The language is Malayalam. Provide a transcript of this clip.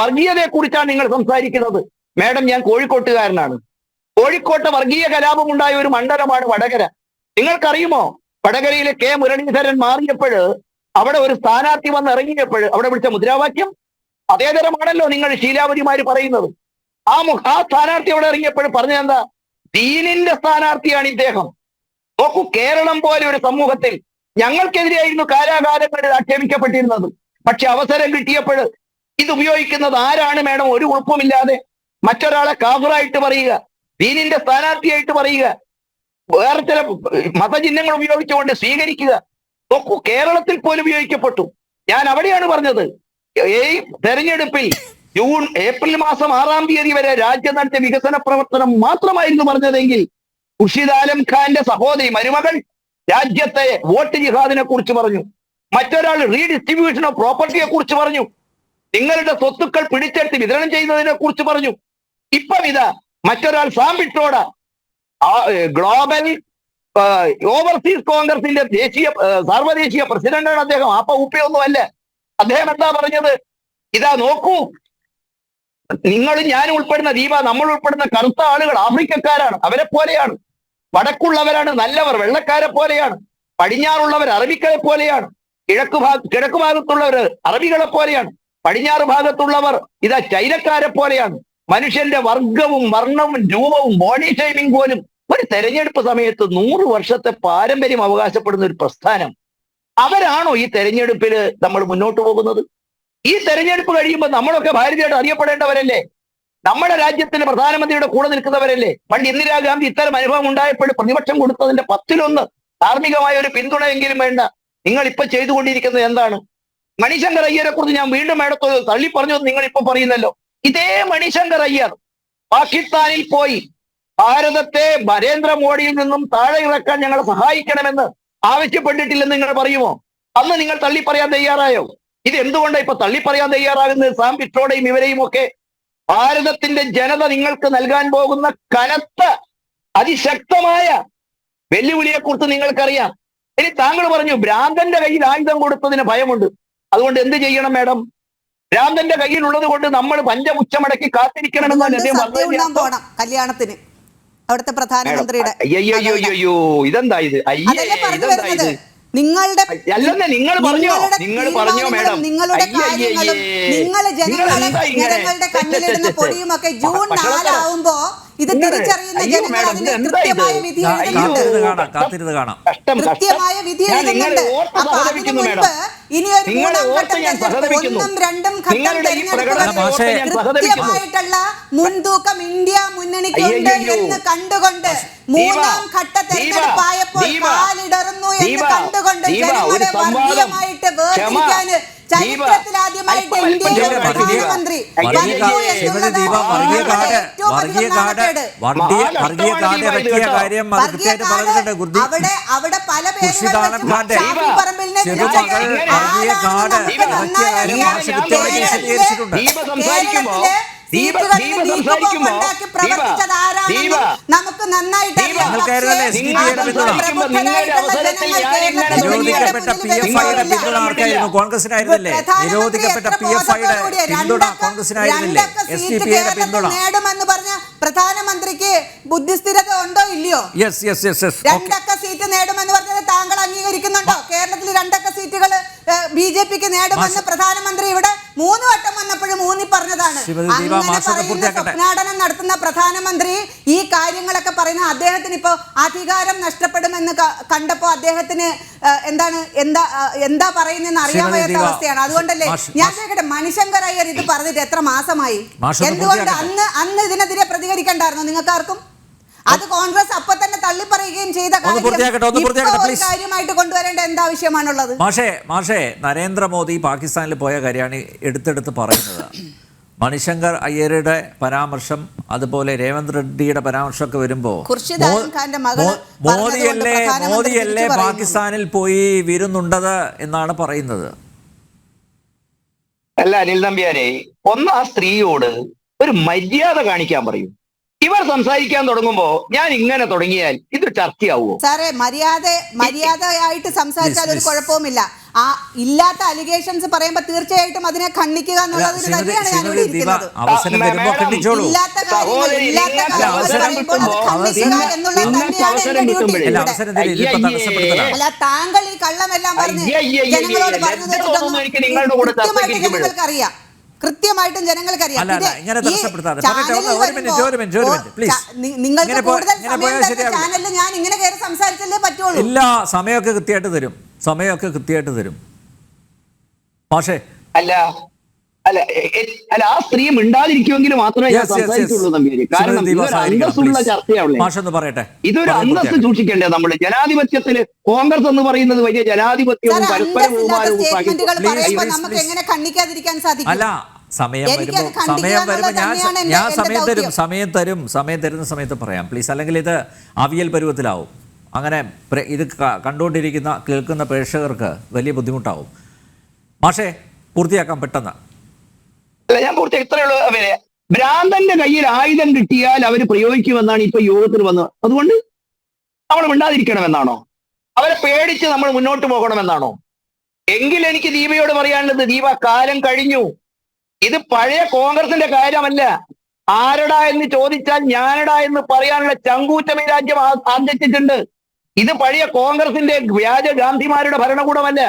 വർഗീയതയെ കുറിച്ചാണ് നിങ്ങൾ സംസാരിക്കുന്നത്. മാഡം ഞാൻ കോഴിക്കോട്ടുകാരനാണ്. കോഴിക്കോട്ടെ വർഗീയ കലാപം ഉണ്ടായ ഒരു മണ്ഡലമാണ് വടകര. നിങ്ങൾക്കറിയുമോ? വടകരയിലെ കെ മുരളീധരൻ മാറിയപ്പോൾ അവിടെ ഒരു സ്ഥാനാർത്ഥി വന്ന് ഇറങ്ങിയപ്പോൾ അവിടെ വിളിച്ച മുദ്രാവാക്യം? അതേതരമാണല്ലോ നിങ്ങൾ ശീലാവതിമാര് പറയുന്നത്. ആ ആ സ്ഥാനാർത്ഥി അവിടെ ഇറങ്ങിയപ്പോൾ പറഞ്ഞതെന്താ ദീനിന്റെ സ്ഥാനാർത്ഥിയാണ് ഇദ്ദേഹം. നോക്കൂ കേരളം പോലെ ഒരു സമൂഹത്തിൽ ഞങ്ങൾക്കെതിരെയായിരുന്നു കാലാകാലങ്ങളിൽ ആക്ഷേപിക്കപ്പെട്ടിരുന്നത്. പക്ഷെ അവസരം കിട്ടിയപ്പോൾ ഇത് ഉപയോഗിക്കുന്നത് ആരാണ് മേഡം? ഒരു കുഴപ്പമില്ലാതെ മറ്റൊരാളെ കാഫറായിട്ട് പറയുക ദീനിന്റെ സ്ഥാനാർത്ഥിയായിട്ട് പറയുക വേറെ ചില മതചിഹ്നങ്ങൾ ഉപയോഗിച്ചുകൊണ്ട് സ്വീകരിക്കുക. നോക്കൂ കേരളത്തിൽ പോലും ഉപയോഗിക്കപ്പെട്ടു. ഞാൻ അവിടെയാണ് പറഞ്ഞത് ഈ തെരഞ്ഞെടുപ്പിൽ ജൂൺ ഏപ്രിൽ മാസം ആറാം തീയതി വരെ രാജ്യം നടത്തിയ വികസന പ്രവർത്തനം മാത്രമായിരുന്നു പറഞ്ഞതെങ്കിൽ ഖുർഷിദ് ആലം ഖാന്റെ സഹോദരി മരുമകൾ രാജ്യത്തെ വോട്ട് ജിഹാദിനെ കുറിച്ച് പറഞ്ഞു. മറ്റൊരാൾ റീഡിസ്ട്രിബ്യൂഷൻ ഓഫ് പ്രോപ്പർട്ടിയെ കുറിച്ച് പറഞ്ഞു. നിങ്ങളുടെ സ്വത്തുക്കൾ പിടിച്ചെടുത്ത് വിതരണം ചെയ്യുന്നതിനെ കുറിച്ച് പറഞ്ഞു. ഇപ്പം ഇതാ മറ്റൊരാൾ സാമ്പിട്ടോട് ഗ്ലോബൽ ഓവർസീസ് കോൺഗ്രസിന്റെ ദേശീയ സർവദേശീയ പ്രസിഡന്റാണ് അദ്ദേഹം. അപ്പ ഉപ്പയൊന്നും അല്ല. അദ്ദേഹം എന്താ പറഞ്ഞത്? ഇതാ നോക്കൂ. നിങ്ങളും ഞാനും ഉൾപ്പെടുന്ന ദീപ നമ്മൾ ഉൾപ്പെടുന്ന കറുത്ത ആളുകൾ ആഫ്രിക്കക്കാരാണ്. അവരെ പോലെയാണ്. വടക്കുള്ളവരാണ് നല്ലവർ വെള്ളക്കാരെ പോലെയാണ്. പടിഞ്ഞാറുള്ളവർ അറബിക്കളെ പോലെയാണ്. കിഴക്ക് ഭാഗ കിഴക്ക് ഭാഗത്തുള്ളവർ അറബികളെ പോലെയാണ്. പടിഞ്ഞാറ് ഭാഗത്തുള്ളവർ ഇതാ ചൈനക്കാരെ പോലെയാണ്. മനുഷ്യന്റെ വർഗവും വർണവും രൂപവും ബോഡി ഷേമിംഗ് പോലും ഒരു തെരഞ്ഞെടുപ്പ് സമയത്ത് നൂറ് വർഷത്തെ പാരമ്പര്യം അവകാശപ്പെടുന്ന ഒരു പ്രസ്ഥാനം. അവരാണോ ഈ തെരഞ്ഞെടുപ്പിൽ നമ്മൾ മുന്നോട്ട് പോകുന്നത്? ഈ തെരഞ്ഞെടുപ്പ് കഴിയുമ്പോൾ നമ്മളൊക്കെ ഭാരതീയമായിട്ട് അറിയപ്പെടേണ്ടവരല്ലേ? നമ്മുടെ രാജ്യത്തിന്റെ പ്രധാനമന്ത്രിയുടെ കൂടെ നിൽക്കുന്നവരല്ലേ? പണ്ട് ഇന്ദിരാഗാന്ധി ഇത്തരം അനുഭവം ഉണ്ടായപ്പോൾ പ്രതിപക്ഷം കൊടുത്തതിന്റെ പത്തിലൊന്ന് ധാർമ്മികമായ ഒരു പിന്തുണയെങ്കിലും വേണ്ട. നിങ്ങൾ ഇപ്പൊ ചെയ്തുകൊണ്ടിരിക്കുന്നത് എന്താണ്? മണിശങ്കർ അയ്യരെ കുറിച്ച് ഞാൻ വീണ്ടും മേടത്ത് തള്ളി പറഞ്ഞു നിങ്ങൾ ഇപ്പൊ പറയുന്നല്ലോ. ഇതേ മണിശങ്കർ അയ്യർ പാകിസ്ഥാനിൽ പോയി ഭാരതത്തെ നരേന്ദ്രമോദിയിൽ നിന്നും താഴെ ഇറക്കാൻ ഞങ്ങളെ സഹായിക്കണമെന്ന് ആവശ്യപ്പെട്ടിട്ടില്ലെന്ന് നിങ്ങൾ പറയുമോ? അന്ന് നിങ്ങൾ തള്ളി പറയാൻ തയ്യാറായോ? ഇത് എന്തുകൊണ്ടാണ് ഇപ്പൊ തള്ളി പറയാൻ തയ്യാറാകുന്നത്? സാം പിട്രോടെയും ഇവരെയും ഒക്കെ ഭാരതത്തിന്റെ ജനത നിങ്ങൾക്ക് നൽകാൻ പോകുന്ന കനത്ത അതിശക്തമായ വെല്ലുവിളിയെ കുറിച്ച് നിങ്ങൾക്കറിയാം. ഇനി താങ്കൾ പറഞ്ഞു ഭ്രാന്തന്റെ കയ്യിൽ ആയുധം കൊടുത്തതിന് ഭയമുണ്ട്. അതുകൊണ്ട് എന്ത് ചെയ്യണം മാഡം? രാമന്റെ കയ്യിലുള്ളത് കൊണ്ട് നമ്മൾ പഞ്ചമുച്ചമടക്കി പോണം കല്യാണത്തിന്? അവിടുത്തെ പ്രധാനമന്ത്രിയുടെ അയ്യോ ഇതെന്താ ഇത്? ഇതെന്താ നിങ്ങളുടെ അല്ലെന്നേ നിങ്ങൾ പറഞ്ഞോ? നിങ്ങൾ പറഞ്ഞോ മാഡം? നിങ്ങളുടെ കാര്യങ്ങളും. നിങ്ങൾ? ജനങ്ങളുടെ കണ്ണിലിടുന്ന പൊടിയും ഒക്കെ ജൂൺ നാലാവുമ്പോ ഇത് തിരിച്ചറിയുന്ന ജനങ്ങൾ മേഡം, അതിന് കൃത്യമായ വിധി. എഴുതുന്നുണ്ട്. കാത്തിരുന്ന് കാണാം കൃത്യമായ വിധി എഴുതുന്നുണ്ട്. അപ്പൊ അതിനു മുൻപ് മേഡം. ഇനി ഒരു മൂന്നാം ഘട്ടം തെരഞ്ഞെടുപ്പ് ഒന്നും രണ്ടും ഘട്ടം ഓർത്ത് കൃത്യമായിട്ടുള്ള മുൻതൂക്കം ഇന്ത്യ മുന്നണിക്ക് ഉണ്ട് എന്ന് കണ്ടുകൊണ്ട് മൂന്നാം ഘട്ട തെരഞ്ഞെടുപ്പായപ്പോൾ കാലിടറുന്നു എന്ന് കണ്ടുകൊണ്ട് ജനങ്ങളെ വർഗീയമായിട്ട് വേർതിരിക്കാന്. ചരിത്രത്തിൽ ആദ്യമായിട്ട് അല്പം, അല്പം ഇന്ത്യയുടെ പ്രധാനമന്ത്രി അവിടെ അവിടെ പല നമുക്ക് നന്നായിട്ട് പിന്തുണ? നിരോധിക്കപ്പെട്ട പി എഫ് ഐയുടെ പിന്തുണ ആർക്കായിരുന്നു കോൺഗ്രസിനായിരുന്നില്ലേ പ്രധാനമന്ത്രി നിരോധിക്കപ്പെട്ട പി എഫ് ഐയുടെ പിന്തുണ രണ്ടക്ക- കോൺഗ്രസിനായിരുന്നില്ലേ? എസ് ഡി സീറ്റ് പി ഐയുടെ പിന്തുണ. നേടുമെന്ന് പറഞ്ഞ പ്രധാനമന്ത്രിക്ക് ബുദ്ധിസ്ഥിരത ഉണ്ടോ ഇല്ലയോ? യെസ് യെസ് യെസ് യെസ് രണ്ടക്ക സീറ്റ് നേടുമെന്ന് പറഞ്ഞത് താങ്കൾ അംഗീകരിക്കുന്നുണ്ടോ? കേരളത്തിൽ രണ്ടക്ക സീറ്റുകൾ ബി ജെ പിക്ക് നേടുമെന്ന് പ്രധാനമന്ത്രി ഇവിടെ മൂന്ന് വട്ടം വന്നപ്പോഴും ഊന്നി പറഞ്ഞതാണ്. ശ്രീമതി അങ്ങനെ പറയുന്ന സ്വപ്നാടനം നടത്തുന്ന പ്രധാനമന്ത്രി ഈ കാര്യങ്ങളൊക്കെ പറയുന്ന അദ്ദേഹത്തിന് ഇപ്പോ അധികാരം നഷ്ടപ്പെടുമെന്ന് കണ്ടപ്പോൾ കണ്ടപ്പോ അദ്ദേഹത്തിന് എന്താണ് എന്താ എന്താ പറയുന്നതെന്ന് അറിയാൻ വയ്യാത്ത അവസ്ഥയാണ്. അതുകൊണ്ടല്ലേ ഞാൻ കേട്ടെ മണിശങ്കർ അയ്യർ ഇത് പറഞ്ഞിട്ട് എത്ര മാസമായി? എന്തുകൊണ്ട് അന്ന് അന്ന് ഇതിനെതിരെ പ്രതികരിക്കണ്ടായിരുന്നു? നിങ്ങൾക്കാർക്കും? അത് കോൺഗ്രസ് അപ്പൊ തന്നെ തള്ളി പറയുകയും ചെയ്ത. കാര്യമായിട്ട് കൊണ്ടുവരേണ്ട എന്താവശ്യമാണുള്ളത് മാഷേ മാഷേ നരേന്ദ്രമോദി പാകിസ്ഥാനിൽ പോയ കാര്യമാണ് എടുത്തെടുത്ത് പറയുന്നത്. മണിശങ്കർ അയ്യരുടെ പരാമർശം അതുപോലെ രേവന്ത് റെഡ്ഡിയുടെ പരാമർശമൊക്കെ വരുമ്പോ ഖുർഷിദ് മോ- ആലം ഖാന്റെ മകൾ മോ- പറഞ്ഞതുകൊണ്ട് മോദിയല്ലേ മോദിയല്ലേ പാകിസ്ഥാനിൽ പോയി വിരുന്നുണ്ടത് എന്നാണ് പറയുന്നത്? അല്ല അനിൽ നമ്പ്യാരെ ഒന്ന് ആ സ്ത്രീയോട് ഒരു മര്യാദ കാണിക്കാൻ പറയൂ. സംസാരിക്കാൻ തുടങ്ങുമ്പോ ഞാൻ ഇങ്ങനെ തുടങ്ങിയാൽ ഇത് ചർച്ചയാവുമോ സാറേ മര്യാദ മര്യാദയായിട്ട് സംസാരിച്ചാൽ ഒരു. കുഴപ്പവുമില്ല. ആ ഇല്ലാത്ത അലിഗേഷൻസ് പറയുമ്പോ തീർച്ചയായിട്ടും അതിനെ ഖണ്ഡിക്കുക അല്ല, എന്നുള്ളത് ഞാൻ ഇവിടെ ഇരിക്കുന്നത് അവസരം ആ, വരുമ്പോൾ മാഡം, കണ്ടിച്ചോളൂ ഇല്ലാത്ത കാര്യങ്ങൾ സഹോദരി, ഇല്ലാത്ത നിങ്ങൾക്ക് കാര്യങ്ങൾ അവസരം പറയുമ്പോൾ അത് ഖണ്ഡിക്കുക എന്നുള്ളത് തന്നെയാണ് എന്റെ ഡ്യൂട്ടി. അല്ല ഇവിടെ താങ്കൾ ഈ കള്ളമെല്ലാം പറഞ്ഞ് ജനങ്ങളോട് പറഞ്ഞു കൃത്യമായിട്ട് ജനങ്ങൾക്ക് അറിയാം കൃത്യമായിട്ടും ജനങ്ങൾക്ക് അറിയാം അല്ല, അല്ല, ഇങ്ങനെ തടസ്സപ്പെടുത്താതെ. പറയട്ടെ, ഒന്ന് ഒരു മിനിറ്റ്, ഒരു മിനിറ്റ്, ഒരു മിനിറ്റ്, please. നിങ്ങൾക്ക് കൂടുതൽ. ചാനലിൽ ഞാൻ ഇങ്ങനെ കയറി സംസാരിച്ചല്ലേ പറ്റുള്ളൂ ഇല്ല സമയമൊക്കെ കൃത്യമായിട്ട് തരും സമയമൊക്കെ കൃത്യമായിട്ട് തരും പക്ഷേ അല്ല അല്ല അല്ല ആ സ്ത്രീ മിണ്ടാതിരിക്കുമെങ്കിൽ മാത്രമേ ഞാൻ. സംസാരിക്കുള്ളൂ തമ്മിൽ കാരണം ഇതൊരു അന്തസ്സുള്ള ചർച്ചയാവുള്ളൂ പറയട്ടെ. ഇതൊരു അന്തസ്. സൂക്ഷിക്കേണ്ടത് നമ്മൾ? ജനാധിപത്യത്തിൽ കോൺഗ്രസ് എന്ന് പറയുന്നത് വലിയ ജനാധിപത്യവും പരസ്പര ബഹുമാനവും അല്ല സമയം വരുമ്പോൾ സമയം വരുമ്പോൾ ഞാൻ ഞാൻ സമയം തരും സമയം തരും സമയം തരുന്ന സമയത്ത് പറയാം. പ്ലീസ് അല്ലെങ്കിൽ ഇത് അവിയൽ പരുവത്തിലാവും. അങ്ങനെ ഇത് കണ്ടുകൊണ്ടിരിക്കുന്ന കേൾക്കുന്ന പ്രേക്ഷകർക്ക് വലിയ ബുദ്ധിമുട്ടാവും. മാഷേ പൂർത്തിയാക്കാം പെട്ടെന്ന്. അല്ല ഞാൻ പൂർത്തി ഇത്രയുള്ളൂ അവർ. ഭ്രാന്തന്റെ കയ്യിൽ ആയുധം കിട്ടിയാൽ അവർ പ്രയോഗിക്കുമെന്നാണ് ഇപ്പൊ യോഗത്തിൽ വന്നത്. അതുകൊണ്ട് നമ്മൾ മിണ്ടാതിരിക്കണമെന്നാണോ? അവരെ പേടിച്ച് നമ്മൾ മുന്നോട്ട് പോകണമെന്നാണോ? എങ്കിൽ എനിക്ക് ദീപയോട് പറയാനുള്ളത് ദീപ കാലം കഴിഞ്ഞു. ഇത് പഴയ കോൺഗ്രസിന്റെ കാര്യമല്ല. ആരടാ എന്ന് ചോദിച്ചാൽ ഞാനടാ എന്ന് പറയാനുള്ള ചങ്കൂറ്റമി രാജ്യം ആർജിച്ചിട്ടുണ്ട് ഇത് പഴയ കോൺഗ്രസിന്റെ വ്യാജ ഗാന്ധിമാരുടെ ഭരണകൂടമല്ല.